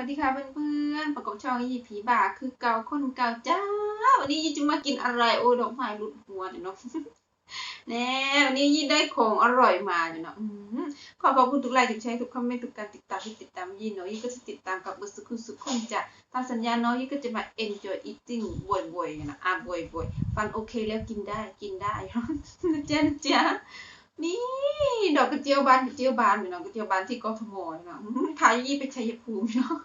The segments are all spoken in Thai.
วัสดีค่ะเพื่อนๆประกบช่องยี่ผีบาคือเก่าคนเก่าจ้า วันนี้ยี่จะมากินอะไรโอ้ดอกไม้หลุดหัวเดี๋ยวเนาะแน่วันนี้ยี่ได้ของอร่อยมาเดี๋ยวเนาะขอขอบคุณทุกไลค์ทุกแชร์ทุกคอมเมนต์ทุกการติดตามที่ติดตามยี่เนาะยี่ก็จะติดตามกับบุษคุณสุขคนจ้ะตามสัญญาเนาะยี่ก็จะมา enjoy eating บ่อยๆนาะอะบ่อยๆฟันโอเคแล้วกินได้กินได้นะจ๊ะนะจ๊ะนี่ดอกกระเจียวบานกระเจียวบานอยู่เนาะกระเจียวบานที่กทมเนาะพายี่ไปชัยภูมิเนาะ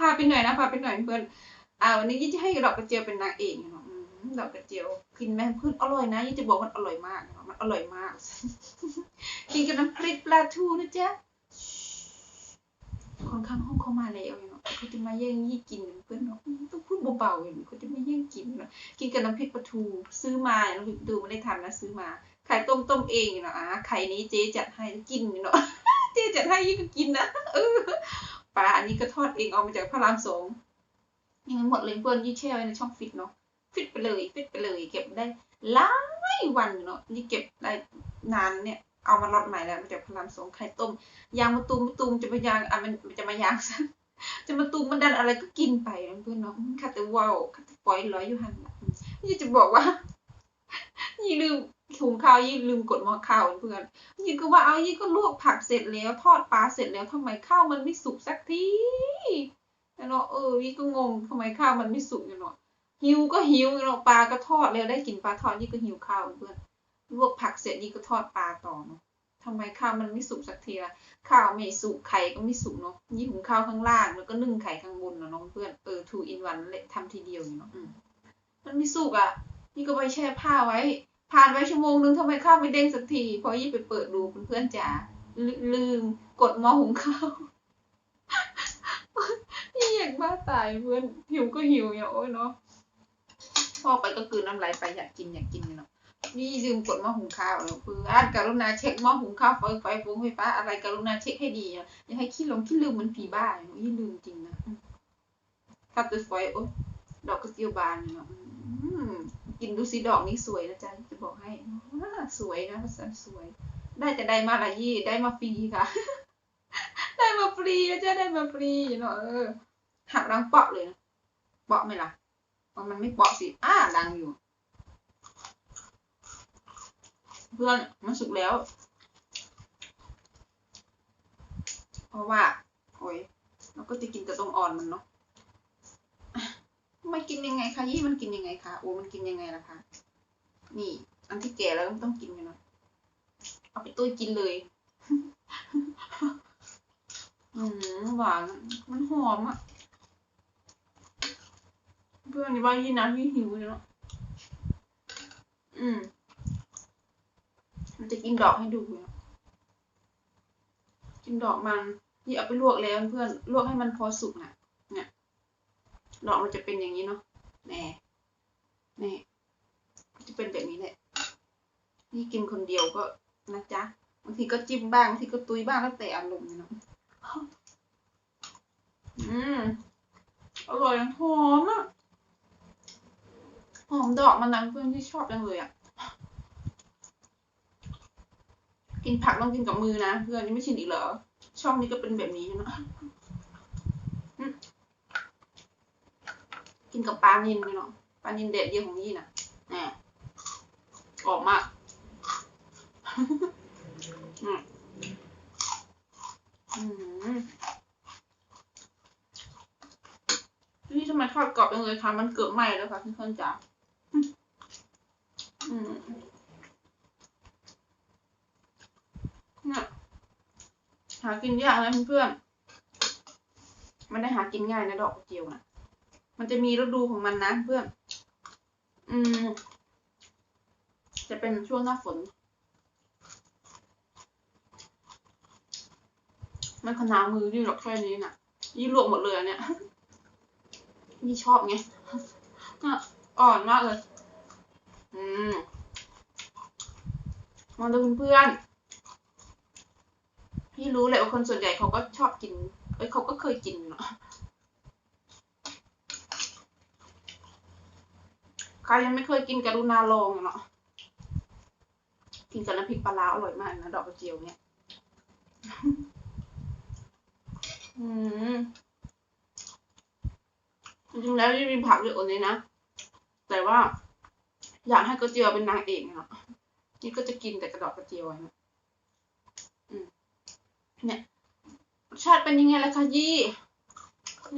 พาไปหน่อยนะพาไปหน่อยเพื่อนอ่าวันนี้ยี่จะให้ดอกกระเจียวเป็นนางเอกเนาะดอกกระเจียวกินไหมเพื่อนอร่อยนะยี่จะบอกมันอร่อยมากเนาะมันอร่อยมาก กินกับน้ำพริกปลาทูนะจ๊ะคนข้างห้องเขามาแล้วเนาะเขาจะมาแย่งยี่กินเพื่อนเนาะต้องพูดเบาๆอย่างนี้เขาจะไม่แย่งกินเนาะกินกับน้ำพริกปลาทูซื้อมาเราดูไม่ได้ทำนะซื้อมาไข่ต้มต้มเองเนาะอะไข่นี้เจ๊จัดให้กินเนาะเจ๊จัดให้ยิ่ก็กินนะเออ ปลาอันนี้ก็ทอดเองเอามาจากพระรามสองยังไม่หมดเลยเพื่อนยี่แช่ไว้ในช่องฟิตเนาะฟิตไปเลยฟิตไปเลย เก็บได้หลายวันเนาะนี่เก็บได้นานเนี่ยเอามาลดใหม่แล้วมาจากพระรามสองไข่ต้มยางมะตูมมะตูมจะมายางอะมันจะมายางซะจะมาตูมมันดันอะไรก็กินไปเพื่อนเนาะค่ะแต่ว้าวค่ะแต่ปอยร้อยอยู่หันนี่จะบอกว่ายี่ลืม ถุงข้าวยี่ลืมกดหม้อข้าวเพื่อนยี่ก็ว่าเอายี่ก็ลวกผักเสร็จแล้ว ทอดปลาเสร็จแล้วทำไมข้าวมันไม่สุกสักทีเนาะเออยี่ก็งงทำไมข้าวมันไม่สุกเนาะหิวก็หิวเนาะปลาก็ทอดแล้วได้กินปลาทอดยี่ก็หิวข้าวเพื่อนลวกผักเสร็จยี่ก็ทอดปลาต่อเนาะทำไมข้าวมันไม่สุกสักทีละข้าวไม่สุกไข่ก็ไม่สุกเนาะยี่หุงข้าวข้างล่างแล้วก็นึ่งไข่ข้างบนเนาะน้องเพื่อนเออ two in one เลยทำทีเดียวเนาะมมันไม่สุกอะ นี่ก็ไปแช่ผ้าไว้ ผ่านไปชั่วโมงนึงทำไมข้าวไม่เด้งสักที พอยี่ไปเปิดดูเพื่อนจ๋าลืมกดหม้อหุงข้าวยี่อยากบ้าตายเพื่อนหิวก็หิวอย่าโอ้ยเนาะพอไปก็คืนน้ำลายไปอยากกินอยากกินเนาะนี่ลืมกดหม้อหุงข้าวแล้วเพื่อนกรุณาเช็คหม้อหุงข้าวไฟไฟฟงไฟฟ้าอะไรกรุณาเช็คให้ดีอย่าให้ขี้หลงขี้ลืมเหมันผีบ้าเนาะยี่ลืมจริงนะถ้าตัวไฟโอ้ ดอกกระเจียวบานเนาะกินดูสิดอกนี้สวยนะจ๊ะจะบอกให้สวยนะภาษาสวย ได้แต่ได้มาละยี่ได้มาฟรีค่ะ ได้มาฟรีนะจ๊ะได้มาฟรีเนาะเออหักดังเปาะเลยนะเปาะไหมล่ะอ๋อมันไม่เปาะสิอ้าดังอยู่ เพื่อนมันสุกแล้ว เพราะว่า โอ้ยเราก็จะกินแต่ตรงอ่อนมันเนาะ มันกินยังไงคะยี่มันกินยังไงคะโอ้มันกินยังไงล่ะคะนี่ อันที่แก่แล้วมันต้องกินอยู่เนาะเอาไปตุ้ยกินเลย อืมหวาน มันหอมอะ เพื่อนในบ้านยี่นะที่หิวเนาะอืม มันจะกินดอกให้ดูเนาะกินดอกมันยี่เอาไปลวกแล้วเพื่อนลวกให้มันพอสุกน่ะเนี่ย ดอกมันจะเป็นอย่างนี้เนาะแน่แน่จะเป็นแบบนี้แหละ นี่กินคนเดียวก็นะจ๊ะ บางทีก็จิ้มบ้างบางทีก็ตุยบ้างแล้วแต่อารมณ์เนาะ อืม อร่อยหอมอะ หอมดอกมันนะเพื่อนที่ชอบจังเลยอะ กินผักต้องกินกับมือนะ เพื่อนนี่ไม่ชินอีกเหรอ ช่องนี้ก็เป็นแบบนี้เนาะ กินกับปลานินเลยเนาะปลานินเด็ดเดียวของยี่น่ะแหมกรอบมากอืมอืมนี่ทำไมทอดกรอบจังเลยคะมันเกือบไหม้แล้วค่ะเพื่อนๆจ๋าอืมเนี่ยหากินยากนะเพื่อนๆมันได้หากินง่ายนะดอกกระเจียวนะ มันจะมีฤดูของมันนะเพื่อน อืม จะเป็นช่วงหน้าฝน มันขนาดมือที่หรอกแค่นี้น่ะ ยี่ลวกหมดเลยอันเนี่ย ยี่ชอบไงอ่อนมากเลย อืม มาดูเพื่อนพี่รู้แหละว่าคนส่วนใหญ่เขาก็ชอบกิน เอ้ยเขาก็เคยกินเนาะ ครยังไม่เคยกินกรุณาลองเนาะกินกับน้ำพริกปลาร้าอร่อยมากนะดอกกระเจียวเนี่ย อืมจริงๆแล้วนี่มีผักเยอะกว่านี้นะ แต่ว่า อยากให้กระเจียวเป็นนางเอกเนาะนี่ก็จะกินแต่กระดอกกระเจียวนะอืมเนี่ยรสชาติเป็นยังไงล่ะคะยี่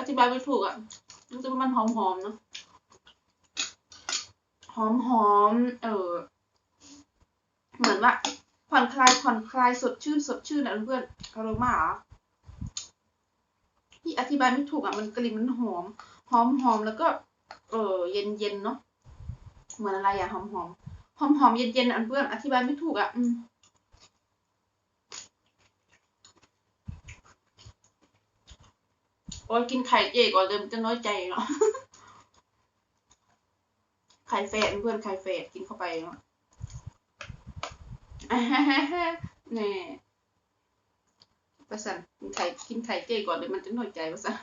อธิบายไม่ถูกอะรู้สึกว่ามันหอมๆเนาะ หอมๆเออเหมือนว่าผ่อนคลายผ่อนคลายสดชื่นสดชื่นนะเพื่อนอารมาเหรอพี่อธิบายไม่ถูกอะมันกลิ่นมันหอม หอมหอมแล้วก็ เออเย็นเย็นเนาะเหมือนอะไรอะหอมหอมหอมหอมเย็นเย็นอันเพื่อนอธิบายไม่ถูกอะอืมโอ้ยกินไข่เจก่อนเลยมันจะน้อยใจเนาะ ข่เฟดเพื่อนไข่เฟดกินเข้าไปเนาะแน่ประสันกินไข่กินไข่เจก่อนเลยมันจะหน้อยใจประสัน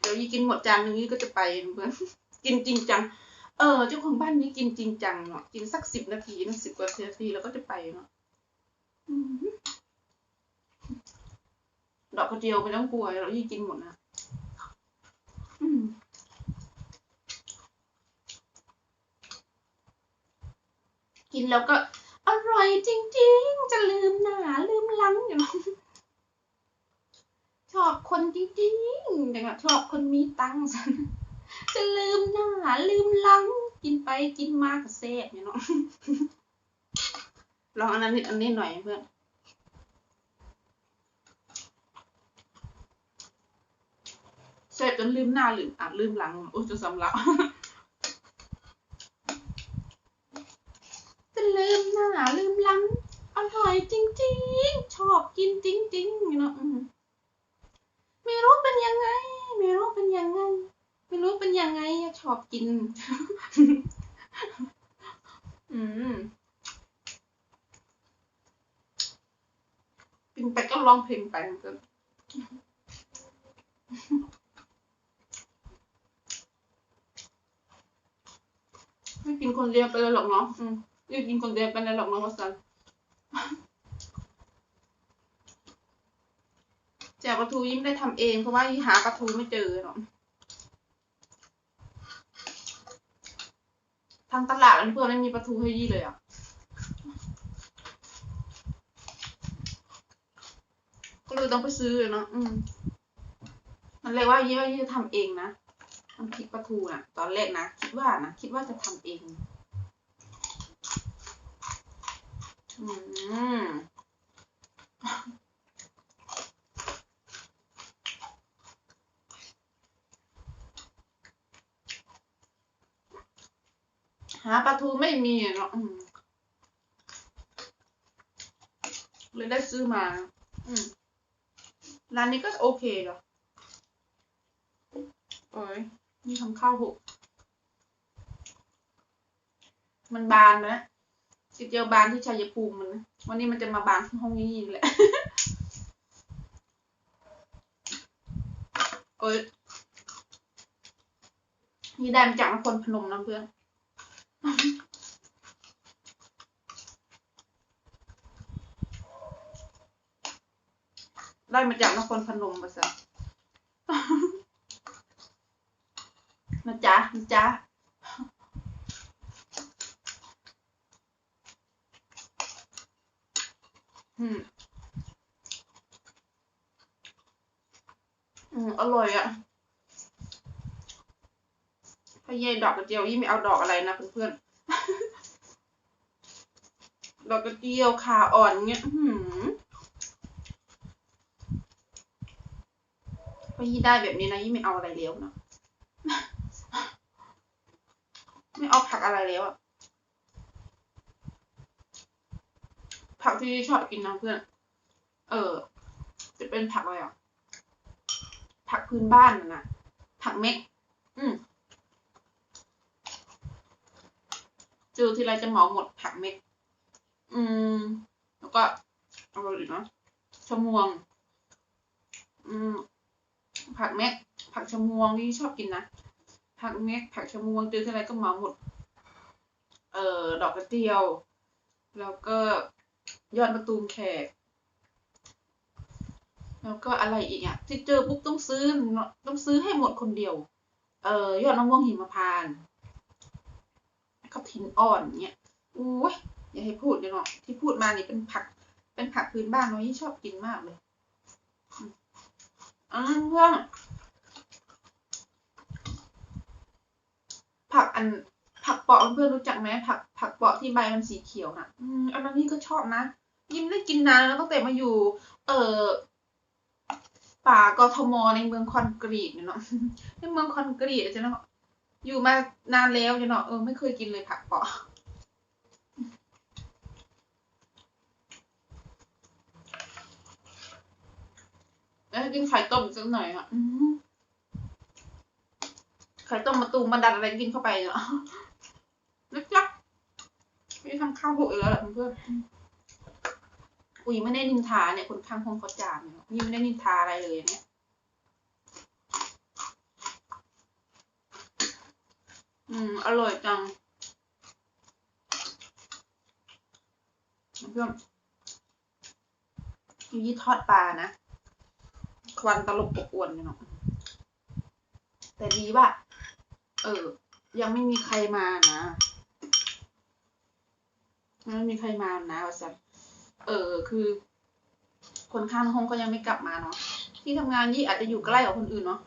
เดี๋ยวยี่กินหมดจานนึงยี่ก็จะไปเพื่อนกินจริงจัง เออเจ้าของบ้านนี้กินจริงจังเนาะกินสักสิบนาทีนะสิบกว่านาทีแล้วก็จะไปเนาะ ดอกกระเจียวไม่ต้องกลัวเรายี่กินหมดนะกินแล้วก็อร่อยจริง ๆ จะลืมหน้าลืมหลังอยู่เนาะชอบคนจริงๆแต่ก็ชอบคนมีตังค์สันจะลืมหน้าลืมหลัง กินไปกินมากก็แซ่บเนี่ยเนาะลองอันนั้นนิดอันนี้หน่อยเพื่อน แซ่บจนลืมหน้าลืมอะลืมหลังโอ้ยจะสำลักจะลืมหน้าลืมหลังอร่อยจริง ๆ ชอบกินจริงๆเนาะไม่รู้เป็นยังไง ไม่รู้เป็นยังไง ไม่รู้เป็นยังไงชอบกิน อืมกินไปก็ร้องเพลงไปเหมือนกันไม่ กินคนเดียวไปเลยหรอกเนาะอืมไม่กินคนเดียวไปเลยหรอกเนาะวัสันแจกปลาทูยิ้มได้ทำเองเพราะว่าหาปลาทูไม่เจอเนาะทางตลาดอันเพื่อนไม่มีปลาทูให้ยี่เลยอะก็เลยต้องไปซื้อเลยเนาะอืมมันเลยว่ายี่ว่ายี่จะทำเองนะ น้ำพริกปลาทูน่ะ ตอนแรกนะ คิดว่านะ คิดว่าจะทำเอง อืมหาปลาทูไม่มีเนาะอืมเลยได้ซื้อมา อืมร้านนี้ก็โอเคเหรอโอ้ย นี่ทำข้าวหก มันบานนะจิเจียวบานที่ชัยภูมิมันนะวันนี้มันจะมาบานที่ห้องนี้แหละโอ้ยนี่ได้มาจากนครพนมนะเพื่อนได้มาจากนครพนมมาซะ นะจ๊ะนะจ๊ะอืมอืมอร่อยอะ่ะพะเยดอกกระเจียวยี่ไม่เอาดอกอะไรนะเพื่อนๆ ดอกกระเจียวขาอ่อนเงี้ยหือพอยี่ได้แบบนี้นะยี่ไม่เอาอะไรแล้วเนาะ ไม่ เอาผักอะไรแล้วอะผักที่ชอบกินนะเพื่อน เออ จะเป็นผักอะไรอะ ผักพื้นบ้านนะผักเม็ก อืมเจอทีไรจะเหมาหมดผักเม็ก อืม แล้วก็เอาอะไรอีกนะชะมวง อืม ผักเม็ก ผักชะมวงนี่ชอบกินนะ ผักเม็ก ผักชะมวงเจอทีไรก็มาหมด เอ่อ ดอกกระเจียว แล้วก็ยอดมะตูมแขก แล้วก็อะไรอีกอะ ที่เจอปุ๊บต้องซื้อ ต้องซื้อให้หมดคนเดียว เอ่อ ยอดมะม่วงหิมพานต์กระถินอ่อนเนี่ยอุ้ยอย่าให้พูดเลยเนาะที่พูดมานี่เป็นผัก เป็นผักพื้นบ้านน้อยที่ชอบกินมากเลย อืมอ่าเพื่อน ผักอันผักเปาะเพื่อนรู้จักไหมผักผักเปาะที่ใบมันสีเขียวน่ะ อืมอันนั้นนี่ก็ชอบนะยิ่มได้กินนานแล้วตั้งแต่มาอยู่ เออป่ากทมในเมืองคอนกรีตเนาะในเมืองคอนกรีตจะเนาะอยู่มานานแล้วจะเนาะเออไม่เคยกินเลยผักเปาะแล้วกินไข่ต้มสักหน่อยอะ ไข่ต้มมาตูมมันดันอะไรกินเข้าไปเนาะนะจ๊ะไม่ทำข้าวหกอีกแล้วแหละเพื่อนอุ้ยไม่ได้นินทาเนี่ยคนข้างห้องเขาจามเนี่ยนี่ไม่ได้นินทาอะไรเลยเนี่ยอืม อร่อยจังเพื่อนยูยี่ทอดปลานะ ควันตลบอบอวนเนาะแต่ดีว่า เออ ยังไม่มีใครมานะไม่มีใครมานะว่าสัเออ คือ คนข้างห้องก็ยังไม่กลับมาเนาะ ที่ทำงานยี่อาจจะอยู่ใกล้กับคนอื่นเนาะ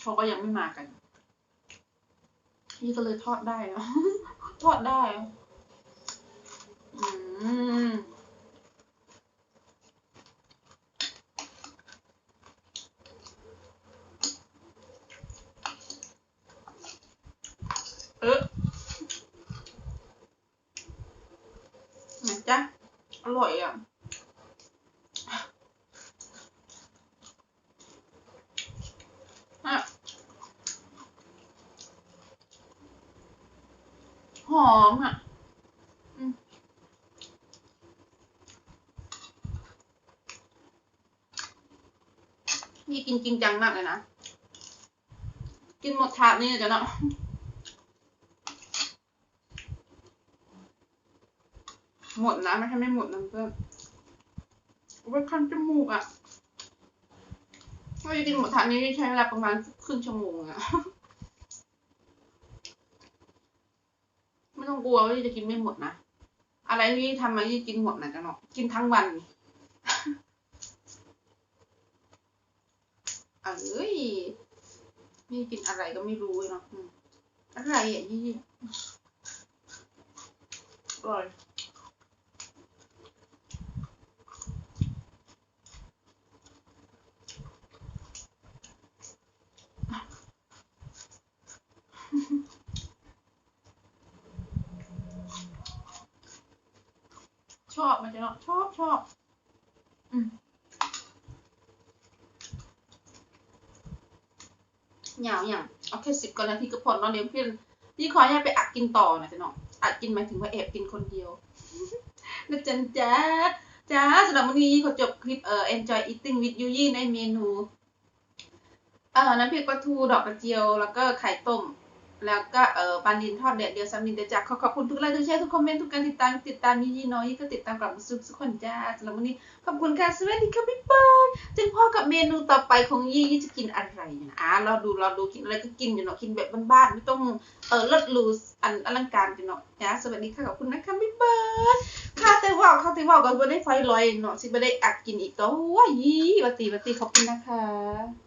เขาก็ยังไม่มากัน นี่ก็เลยทอดได้เนาะ ทอดได้ อืม เออนะจ๊ะ อ ร่อยอะ หอมอะนี่กินจริงจังมากเลยนะ กินหมดถาดนี่จะเนาะ หมดนะไม่ใช่ไม่หมดนะเพื่อนไว้คันจมูกอะถ้าจะกินหมดถาดนี้ใช้เวลาประมาณครึ่งชั่วโมงอะไม่ต้องกลัวว่าจะกินไม่หมดนะ อะไรที่ทำมาที่กินหมดนะจ๊ะเนาะกินทั้งวันเอ้ยนี่กินอะไรก็ไม่รู้เนาะอืมอะไรอะยี่อร่อย ชอบมันจะเนาะชอบชอบอืมเหงาอย่างเอาแค่สิบกว่านาทีก็พอเนาะเดี๋ยวเพื่อนพี่ขออนุญาตไปอัดกินต่อหนะจ๊ะเนาะอัดกินหมายถึงว่าแอบกินคนเดียวนะจ๊ะจ้าจ้าสำหรับวันนี้ขอจบคลิปเอ่อ enjoy eating with ยูยี่ในเมนู เอ่อน้ำพริกปลาทูดอกกระเจียว แล้วก็ไข่ต้ม แล้วก็เอ่อปลาดินทอดแดดเดียวซัมนินเดยวจากขอขอบคุณทุกไลค์ทุกแชร์ทุกคอมเมนต์ทุกการติดตามติดตามยี่ยี่น้อยก็ติดตามกลับมาซุกทุกคนจ้าสำหรับวันนี้ขอบคุณค่ะสวัสดีค่ะบ๊ายบายจึงพ่อกับเมนูต่อไปของยี่ยี่จะกินอะไรนะอ่าเราดูเราดูกินอะไรก็กินอยู่เนาะกินแบบบ้านๆไม่ต้องเออเลิศหรูอันอลังการอยู่เนาะจ้าสวัสดีค่ะขอบคุณนะคะบ๊ายบายค่ะแต่ว่าค่ะแต่ว่าก็ไม่ได้ไฟลอยเนาะสิไม่ได้อัดกินอีกตัวยี่วัตีวัตีขอบคุณนะคะ